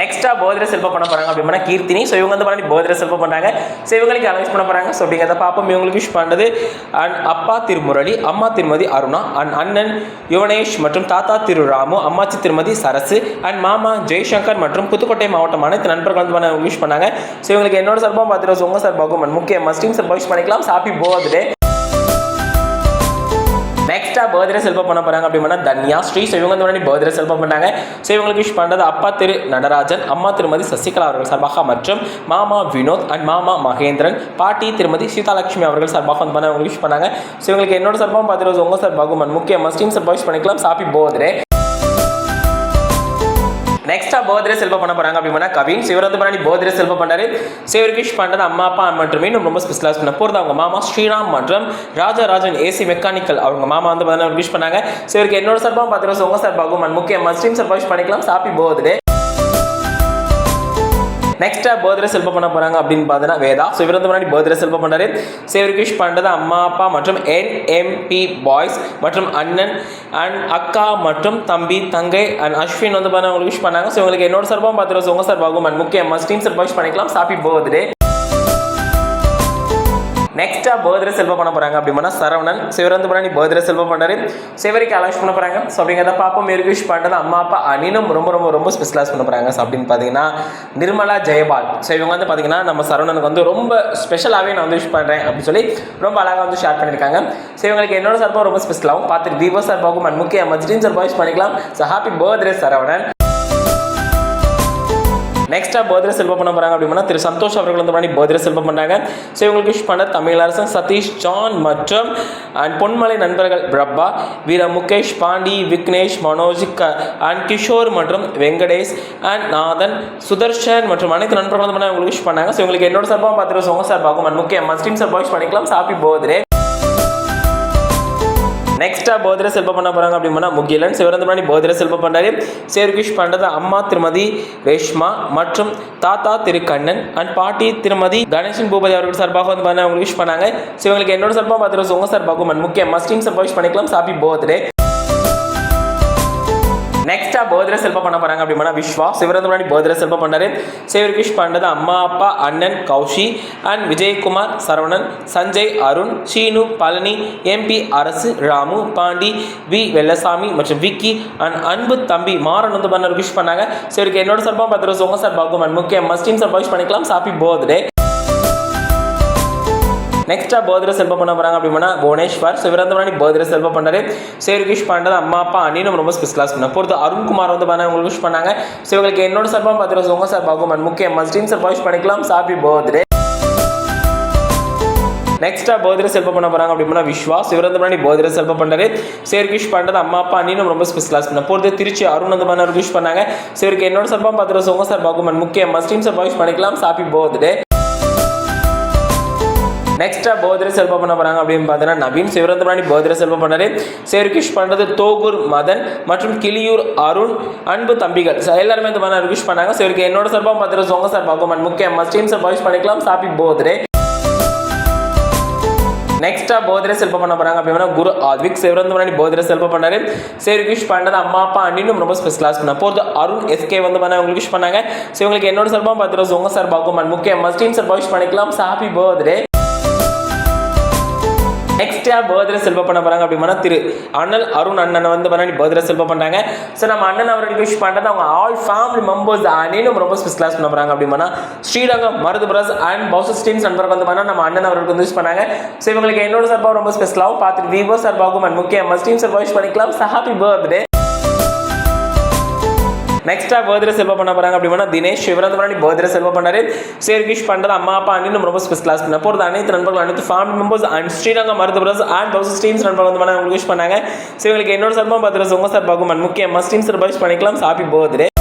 நெக்ஸ்டா போதிர செல்பம் பண்ண போறாங்க அப்படின்னா கீர்த்தினி. ஸோ இவங்க வந்து பண்ணி போதிர செல்பம் பண்றாங்க. ஸோ இவங்களுக்கு அனௌன்ஸ் பண்ண போறாங்க. ஸோ அப்படிங்கிறத பார்ப்போம் இவங்களுக்கு விஷ் பண்ணது. அண்ட் அப்பா திருமுரளி அம்மா திருமதி அருணா அண்ட் அண்ணன் யுவனேஷ் மற்றும் தாத்தா திரு ராமு அம்மாச்சி திருமதி சரசு அண்ட் மாமா ஜெய்சங்கர் மற்றும் புதுக்கோட்டை மாவட்டம் அனைத்து நண்பர்கள் வந்து பண்ண விஷ் பண்ணாங்க. ஸோ இவங்களுக்கு என்னோட சார்பாக பார்த்துட்டு உங்க சார் and முக்கிய மஸ்டிங் சார்பாக விஷ் பண்ணிக்கலாம். சாப்பி போகுது நெக்ஸ்ட்டாக பர்த்டே செல்பம் பண்ண போகிறாங்க அப்படின்னா தன்யா ஸ்ரீ ஸோ இவங்க வந்து பர்த்டே செல்பம் பண்ணாங்க. ஸோ இவங்களுக்கு விஷ் பண்ணுறது அப்பா திரு நடராஜன் அம்மா திருமதி சசிகலா அவர்கள் சார்பாக மற்றும் மாமா வினோத் அண்ட் மாமா மகேந்திரன் பாட்டி திருமதி சீதாலட்சுமி அவர்கள் சார்பாக வந்து பண்ண அவங்களுக்கு விஷ் பண்ணாங்க. ஸோ இவங்களுக்கு என்னோட சார்பாக பார்த்து உங்க சார்பாகும் and முக்கிய மஸ்டிங் சார்பாக விஷ் பண்ணிக்கலாம். சாப்பி போதே நெக்ஸ்டா பர்த்டே செல்வ பண்ண போறாங்க அப்படின்னா கவின் சிவரத்து பண்ணி பர்த்டே செல்வம் பண்ணாரு விஷ் பண்றது அம்மா அப்பா மற்றும் இன்னும் ரொம்ப ஸ்பெஷலாக பண்ண போறது. அவங்க மாமா ஸ்ரீராம் மற்றும் ராஜராஜன் ஏசி மெக்கானிக்கல் அவங்க மாமா வந்து பார்த்தீங்கன்னா விஷ் பண்ணாங்க. சிவருக்கு என்னோட சார்பாக பார்த்துட்டு உங்க சார்பாகும் and முக்கிய மஸ்டிம் சார்பாக விஷ் பண்ணிக்கலாம். சாப்பி பர்த்டே நெக்ஸ்டா பர்த்டே செல்ப பண்ண போறாங்க அப்படின்னு பார்த்தீங்கன்னா வேதா. ஸோ இவர் வந்து முன்னாடி பர்த்டே செல்ப பண்ணாரு சேவரிகிஷ் பண்றது அம்மா அப்பா மற்றும் என்எம்பி பாய்ஸ் மற்றும் அண்ணன் அண்ட் அக்கா மற்றும் தம்பி தங்கை அண்ட் அஸ்வின் வந்து பண்ண உங்களுக்கு விஷ் பண்ணாங்க. ஸோ உங்களுக்கு என்னோட சார்பாக பார்த்துருவோம் உங்க சார்பாகும் அண்ட் முக்கிய மஸ்டீம் சார்பாக விஷ் பண்ணிக்கலாம். ஹாப்பி பர்த்டே நெக்ஸ்ட்டாக பர்த்டே செல்வம் பண்ண போகிறாங்க அப்படின்னா சரவணன் சிவரந்து பண்ணி பர்த்டே செல்வ பண்ணாரு சிவரிக்கு அலாஷ் பண்ண போகிறாங்க ஸோ அப்படிங்கிறத மேற்கு விஷ் பண்ணுறது அம்மா அப்பா அனினும் ரொம்ப ரொம்ப ரொம்ப ஸ்பெஷலாஸ் பண்ண போகிறாங்க ஸோ அப்படின்னு பார்த்தீங்கன்னா நிர்மலா ஜெயபால். ஸோ இவங்க வந்து பார்த்தீங்கன்னா நம்ம சரவணனுக்கு வந்து ரொம்ப ஸ்பெஷலாகவே நான் வந்து விஷ் பண்ணுறேன் அப்படின்னு சொல்லி ரொம்ப அழகாக வந்து ஷேர் பண்ணியிருக்காங்க. ஸோ இவங்களுக்கு என்னோட சார்பாக ரொம்ப ஸ்பெஷலாகவும் பார்த்துட்டு தீபா சார்பாகவும் அண்ட் முக்கிய மஜ்ரீன் சார்பாக விஷ் பண்ணிக்கலாம். So happy birthday Saravanan. நெக்ஸ்ட்டாக பர்த்டே செல்வம் பண்ண போகிறாங்க அப்படின்னா திரு சந்தோஷ் அவர்கள் வந்து பண்ணி பர்த்டே செல்வம் பண்ணாங்க. ஸோ இவங்களுக்கு விஷ் பண்ண தமிழரசன் சதீஷ் ஜான் மற்றும் அண்ட் பொன்மலை நண்பர்கள் பிரபா வீர முகேஷ் பாண்டி விக்னேஷ் மனோஜ் க அண்ட் கிஷோர் மற்றும் வெங்கடேஷ் அண்ட் நாதன் சுதர்ஷன் மற்றும் அனைத்து நண்பர்கள் வந்து உங்களுக்கு விஷ் பண்ணாங்க. ஸோ இவங்களுக்கு என்னோட சார்பாக பார்த்துட்டு உங்க சார்பாகும் அண்ட் முக்கிய மஸ்டின் சார்பாக விஷ் பண்ணிக்கலாம். சாப்பி போதே நெக்ஸ்டா போதிர செல்ப பண்ண போறாங்க அப்படின்னா முகிலன் சிவரந்த போதிர பர்த்டே செல்ப பண்ணாரு சேருகிஷ் பண்றது அம்மா திருமதி ரேஷ்மா மற்றும் தாத்தா திரு கண்ணன் அண்ட் பாட்டி திருமதி கணேசன் பூபதி அவர்கள் சார்பாக வந்து பண்ண விஷ் பண்ணாங்க. ஸோ இவங்களுக்கு என்னோட சார்பாக பார்த்துட்டு உங்க சார்பாகும் and முக்கிய மஸ்டின் சார்பாக விஷ் பண்ணிக்கலாம். சாப்பி பர்த்டே நெக்ஸ்டா போதிர செல்ப பண்ண போறாங்க அப்படின்னா விஸ்வா சிவரந்த முன்னாடி பர்த்டே செல்ப பண்ணாரு. சேவர் விஷ் பண்ணது அம்மா அப்பா அண்ணன் Koushi and Vijayakumar Saravanan Sanjay Arun Seenu Palani MP Arasu Ramu Pandi we Vellasamy மற்றும் விக்கி அண்ட் அன்பு தம்பி மாறன் வந்து பண்ண விஷ் பண்ணாங்க. சரி என்னோட சார்பாக பார்த்துட்டு உங்க சார்பாகும் அண்ட் முக்கிய மஸ்டின் சார்பாக விஷ் பண்ணிக்கலாம். சாப்பி போதே நெக்ஸ்டா பர்த்டே செல்ப பண்ண போறாங்க அப்படின்னா புவனேஸ்வர். சிவரந்த முன்னாடி பர்த்டே செல்ப பண்ணாரு சரி விஷ் பண்ணுறது அம்மா அப்பா அண்ணினும் ரொம்ப ஸ்பெஷலாக பண்ண பொறுத்து அருண்குமார் வந்து பண்ண உங்களுக்கு விஷ் பண்ணாங்க. ஸோ இவங்களுக்கு என்னோட சார்பாக பார்த்துட்டு உங்க சார்பாகும் and முக்கிய மஸ்டின் சார் விஷ் பண்ணிக்கலாம். ஹாப்பி பர்த்டே நெக்ஸ்டா பர்த்டே செல்ப பண்ண போறாங்க அப்படின்னா விஸ்வா. வந்து முன்னாடி பர்த்டே செல்ப பண்ணாரு சரி விஷ் பண்ணுறது அம்மா அப்பா அண்ணினும் ரொம்ப ஸ்பெஷலாக பண்ண பொறுத்து திருச்சி அருண் வந்து பண்ண விஷ் பண்ணாங்க. சரி என்னோட சார்பாக பார்த்துட்டு உங்க சார்பாகும் and முக்கிய மஸ்டின் சார் விஷ் பண்ணிக்கலாம். ஹாப்பி பர்த்டே நெக்ஸ்டா பர்த்டே செல்வம் பண்ண போறாங்க அப்படின்னு பார்த்தீங்கன்னா நவீன் சிவரந்த முன்னாடி பர்த்டே பண்ணாரு சேருகிஷ் பண்றது தோகூர் மதன் மற்றும் கிளியூர் அருண் அன்பு தம்பிகள். எல்லாருமே இந்த மாதிரி விஷ் பண்ணாங்க. சரி என்னோட சார்பாக பார்த்துட்டு உங்க சார் and முக்கியம். மஸ்டீம் சார் பாய்ஸ் பண்ணிக்கலாம். ஹாப்பி பர்த்டே நெக்ஸ்டா போதிரை செல்ப பண்ண போறாங்க அப்படின்னா குரு ஆத்விக் சிவரந்த போதிரை பர்த்டே செல்ப பண்ணாரு. சரி விஷ் பண்ணது அம்மா அப்பா அண்ணினும் ரொம்ப ஸ்பெஷலாக பண்ண போகிறது அருண் எஸ்கே வந்து பண்ண உங்களுக்கு விஷ் பண்ணாங்க. ஸோ உங்களுக்கு என்னோட சார்பாக பார்த்துருவோம் உங்க சார்பாகும் and முக்கியம். மஸ்டீம் சார்பாக விஷ் பண்ணிக்கலாம். ஹாப்பி பர்த்டே நெக்ஸ்டா பர்த்டே செல்வ பண்ண போறாங்க அப்படின்னா திரு அண்ணல் அருண் அண்ணனை வந்து பண்ணி பர்த்டே செல்வ பண்ணாங்க ஸோ நம்ம அண்ணன் அவர்களுக்கு விஷ் பண்ணுறது அவங்க ஆல் ஃபேமிலி மெம்பர்ஸ் அனைனும் ரொம்ப ஸ்பெஷலாக பண்ண போகிறாங்க அப்படின்னா ஸ்ரீரங்கம் மருது பிரஸ் அண்ட் பவுசஸ் டீம்ஸ் நண்பர்கள் வந்து பண்ணா நம்ம அண்ணன் அவர்களுக்கு வந்து விஷ் பண்ணாங்க. ஸோ இவங்களுக்கு என்னோட சார்பாக ரொம்ப ஸ்பெஷலாகவும் பார்த்துட்டு விவோ சார்பாகவும் அண்ட் முக்கிய மஸ்டீம் சார்பாக விஷ் பண்ணிக்கலாம். ஹாப்பி பர்த்டே நெக்ஸ்டா பர்த்டே செல்வா பண்ண போறாங்க அப்படின்னா தினேஷ் சிவரந்த முன்னாடி பர்த்டே செல்வ பண்ணாரு சேர்கிஷ் பண்றது அம்மா அப்பா அண்ணனும் ரொம்ப ஸ்பெஷலாக பண்ண போகிறது அனைத்து நண்பர்கள் அனைத்து family members and Srirangam Marudhu press and பவுசஸ் teams நண்பர்கள் வந்து பண்ண உங்களுக்கு விஷ் பண்ணாங்க. ஸோ இவங்களுக்கு என்னோட சார்பாக பர்த்டே உங்க சார்பாகும் and முக்கியமாக மஸ்டீம் சார்பாக விஷ் பண்ணிக்கலாம். Happy birthday